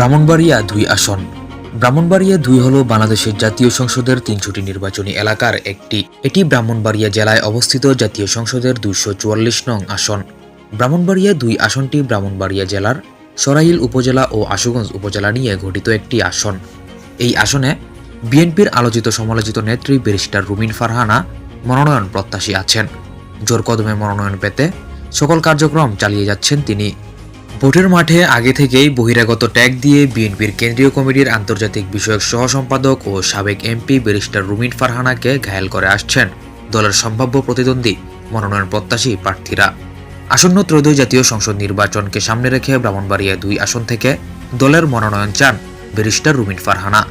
ব্রাহ্মণবাড়িয়া দুই আসন। ব্রাহ্মণবাড়িয়া দুই হল বাংলাদেশের জাতীয় সংসদের তিনশোটি নির্বাচনী এলাকার একটি। এটি ব্রাহ্মণবাড়িয়া জেলায় অবস্থিত জাতীয় সংসদের দুইশো চুয়াল্লিশ নং আসন। ব্রাহ্মণবাড়িয়া দুই আসনটি ব্রাহ্মণবাড়িয়া জেলার সরাইল উপজেলা ও আশুগঞ্জ উপজেলা নিয়ে গঠিত একটি আসন। এই আসনে বিএনপির আলোচিত সমালোচিত নেত্রী ব্যারিস্টার রুমিন ফারহানা মনোনয়ন প্রত্যাশী আছেন। জোর কদমে মনোনয়ন পেতে সকল কার্যক্রম চালিয়ে যাচ্ছেন তিনি। ভোটের মাঠে আগে থেকেই বহিরাগত ট্যাগ দিয়ে বিএনপির কেন্দ্রীয় কমিটির আন্তর্জাতিক বিষয়ক সহ সম্পাদক ও সাবেক এমপি ব্যারিস্টার রুমিন ফারহানাকে ঘায়েল করে আসছেন দলের সম্ভাব্য প্রতিদ্বন্দ্বী মনোনয়ন প্রত্যাশী প্রার্থীরা। আসন্ন ত্রয়োদশ জাতীয় সংসদ নির্বাচনকে সামনে রেখে ব্রাহ্মণবাড়িয়া দুই আসন থেকে দলের মনোনয়ন চান ব্যারিস্টার রুমিন ফারহানা।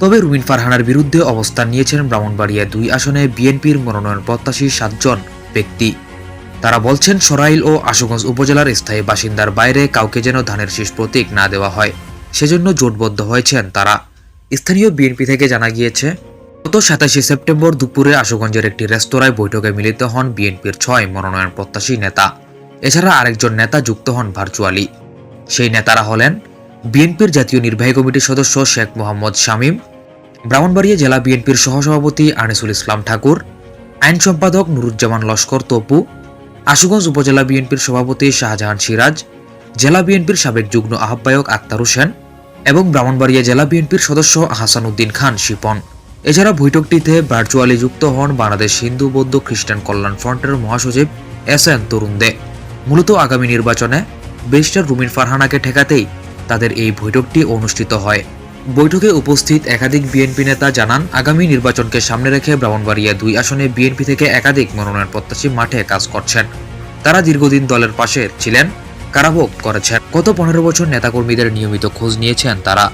তবে রুমিন ফারহানার বিরুদ্ধে অবস্থান নিয়েছেন ব্রাহ্মণবাড়িয়া দুই আসনে বিএনপির মনোনয়ন প্রত্যাশী সাতজন ব্যক্তি। তারা বলছেন, সরাইল ও আশুগঞ্জ উপজেলার স্থায়ী বাসিন্দার বাইরে কাউকে যেন ধানের শীষ প্রতীক না দেওয়া হয়, সেজন্য জোটবদ্ধ হয়েছেন তারা। স্থানীয় বিএনপি থেকে জানা গিয়েছে, গত সাতাশে সেপ্টেম্বর দুপুরে আশুগঞ্জের একটি রেস্তোরাঁয় বৈঠকে মিলিত হন বিএনপির ছয় মনোনয়ন প্রত্যাশী নেতা, এছাড়া আরেকজন নেতা যুক্ত হন ভার্চুয়ালি। সেই নেতারা হলেন বিএনপির জাতীয় নির্বাহী কমিটির সদস্য শেখ মোহাম্মদ শামীম, ব্রাহ্মণবাড়িয়া জেলা বিএনপির সহসভাপতি আনিসুল ইসলাম ঠাকুর, আইন সম্পাদক নুরুজ্জামান লস্কর তপু আশুগঞ্জ উপজেলা বিএনপির সভাপতি শাহজাহান সিরাজ, জেলা বিএনপির সাবেক যুগ্ম আহ্বায়ক আক্তার হোসেন এবং ব্রাহ্মণবাড়িয়া জেলা বিএনপির সদস্য হাসান উদ্দিন খান শিপন। এছাড়া বৈঠকটিতে ভার্চুয়ালি যুক্ত হন বাংলাদেশ হিন্দু, বৌদ্ধ, খ্রিস্টান কল্যাণ ফ্রন্টের মহাসচিব এস এন তরুণ দে মূলত আগামী নির্বাচনে বেস্টার রুমিন ফারহানাকে ঠেকাতেই তাদের এই বৈঠকটি অনুষ্ঠিত হয়। বৈঠকে উপস্থিত একাধিক বিএনপি নেতা জানান, আগামী নির্বাচনকে সামনে রেখে ব্রাহ্মণবাড়িয়া দুই আসনে বিএনপি থেকে একাধিক মনোনয়ন প্রত্যাশী মাঠে কাজ করছেন। তারা দীর্ঘদিন দলের পাশে ছিলেন, কারাভোগ করেছেন। গত পনেরো বছর নেতাকর্মীদের নিয়মিত খোঁজ নিয়েছেন তারা।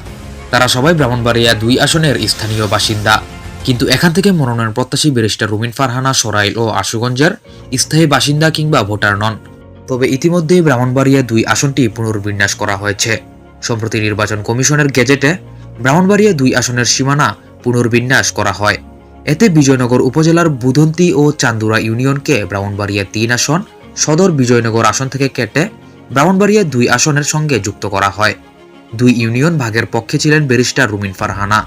তারা সবাই ব্রাহ্মণবাড়িয়া দুই আসনের স্থানীয় বাসিন্দা। কিন্তু এখান থেকে মনোনয়ন প্রত্যাশী ব্যারিস্টার রুমিন ফারহানা, সরাইল ও আশুগঞ্জের স্থায়ী বাসিন্দা কিংবা ভোটার নন। তবে ইতিমধ্যেই ব্রাহ্মণবাড়িয়া দুই আসনটি পুনর্বিন্যাস করা হয়েছে। সম্প্রতি নির্বাচন কমিশনের গেজেটে ব্রাহ্মণবাড়িয়া দুই আসনের সীমানা পুনর্বিন্যাস করা হয়। এতে বিজয়নগর উপজেলার বুধন্তি ও চান্দুরা ইউনিয়নকে ব্রাহ্মণবাড়িয়া তিন আসন, সদর বিজয়নগর আসন থেকে কেটে ব্রাহ্মণবাড়িয়া দুই আসনের সঙ্গে যুক্ত করা হয়। দুই ইউনিয়ন ভাগের পক্ষে ছিলেন ব্যারিস্টার রুমিন ফারহানা।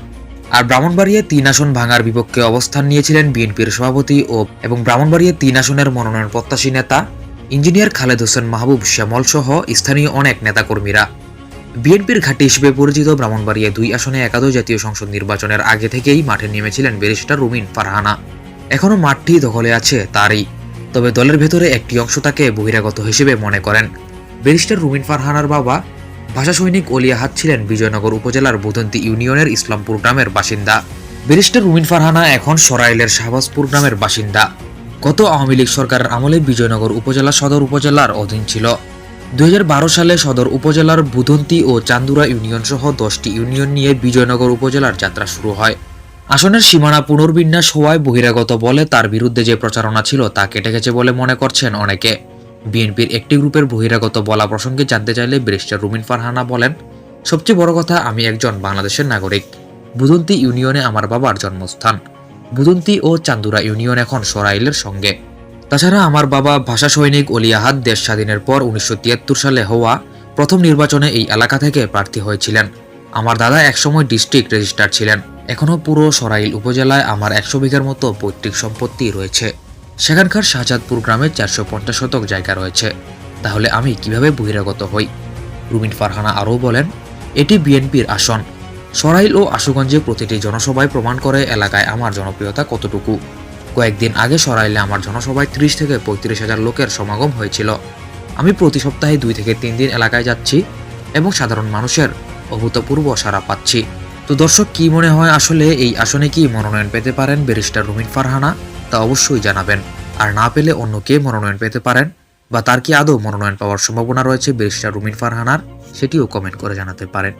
আর ব্রাহ্মণবাড়িয়া তিন আসন ভাঙার বিপক্ষে অবস্থান নিয়েছিলেন বিএনপির সভাপতি ও এবং ব্রাহ্মণবাড়িয়া তিন আসনের মনোনয়ন প্রত্যাশী নেতা ইঞ্জিনিয়ার খালেদ হোসেন মাহবুব শ্যামল সহ স্থানীয় অনেক নেতাকর্মীরা। বিএনপির ঘাঁটি হিসেবে পরিচিত ব্রাহ্মণবাড়িয়া দুই আসনে একাদশ জাতীয় সংসদ নির্বাচনের আগে থেকেই মাঠে নেমেছিলেন ব্যারিস্টার রুমিন ফারহানা। এখনও মাঠটি দখলে আছে তারই। তবে দলের ভেতরে একটি অংশ তাকে বহিরাগত হিসেবে মনে করেন। ব্যারিস্টার রুমিন ফারহানার বাবা, ভাষা সৈনিক অলিয়াহাত ছিলেন বিজয়নগর উপজেলার বুধন্তি ইউনিয়নের ইসলামপুর গ্রামের বাসিন্দা। ব্যারিস্টার রুমিন ফারহানা এখন সরাইলের শাহবাজপুর গ্রামের বাসিন্দা। গত আওয়ামী লীগ সরকারের আমলে বিজয়নগর উপজেলা সদর উপজেলার অধীন ছিল। দুই হাজার বারো সালে সদর উপজেলার বুধন্তি ও চান্দুরা ইউনিয়ন সহ দশটি ইউনিয়ন নিয়ে বিজয়নগর উপজেলার যাত্রা শুরু হয়। আসনের সীমানা পুনর্বিন্যাস হওয়ায় বহিরাগত বলে তার বিরুদ্ধে যে প্রচারণা ছিল তা কেটে গেছে বলে মনে করছেন অনেকে। বিএনপির একটি গ্রুপের বহিরাগত বলা প্রসঙ্গে জানতে চাইলে ব্যারিস্টার রুমিন ফারহানা বলেন, সবচেয়ে বড় কথা আমি একজন বাংলাদেশের নাগরিক। বুদন্তি ইউনিয়নে আমার বাবার জন্মস্থান। বুদন্তি ও চান্দুরা ইউনিয়ন এখন সরাইলের সঙ্গে। তাছাড়া আমার বাবা ভাষা সৈনিক অলিয়াহাদ দেশ স্বাধীনের পর উনিশশো তিয়াত্তর সালে হওয়া প্রথম নির্বাচনে এই এলাকা থেকে প্রার্থী হয়েছিলেন। আমার দাদা একসময় ডিস্ট্রিক্ট রেজিস্ট্রার ছিলেন। এখনও পুরো সরাইল উপজেলায় আমার একশো বিঘার মতো পৈতৃক সম্পত্তি রয়েছে। সেখানকার শাহজাদপুর গ্রামে চারশো পঞ্চাশ শতক জায়গা রয়েছে। তাহলে আমি কীভাবে বহিরাগত হই? রুমিন ফারহানা আরও বলেন, এটি বিএনপির আসন। সরাইল ও আশুগঞ্জে প্রতিটি জনসভায় প্রমাণ করে এলাকায় আমার জনপ্রিয়তা কতটুকু? কয়েকদিন আগে সরাইলে আমার জনসভায় ত্রিশ থেকে পঁয়ত্রিশ হাজার লোকের সমাগম হয়েছিল। আমি প্রতি সপ্তাহে দুই থেকে তিন দিন এলাকায় যাচ্ছি এবং সাধারণ মানুষের অভূতপূর্ব সাড়া পাচ্ছি। তো দর্শক, কি মনে হয় আসলে এই আসনে কি মনোনয়ন পেতে পারেন ব্যারিস্টার রুমিন ফারহানা? তা অবশ্যই জানাবেন। আর না পেলে অন্য কে মনোনয়ন পেতে পারেন? বা তার কি আদৌ মনোনয়ন পাওয়ার সম্ভাবনা রয়েছে ব্যারিস্টার রুমিন ফারহানার? সেটিও কমেন্ট করে জানাতে পারেন।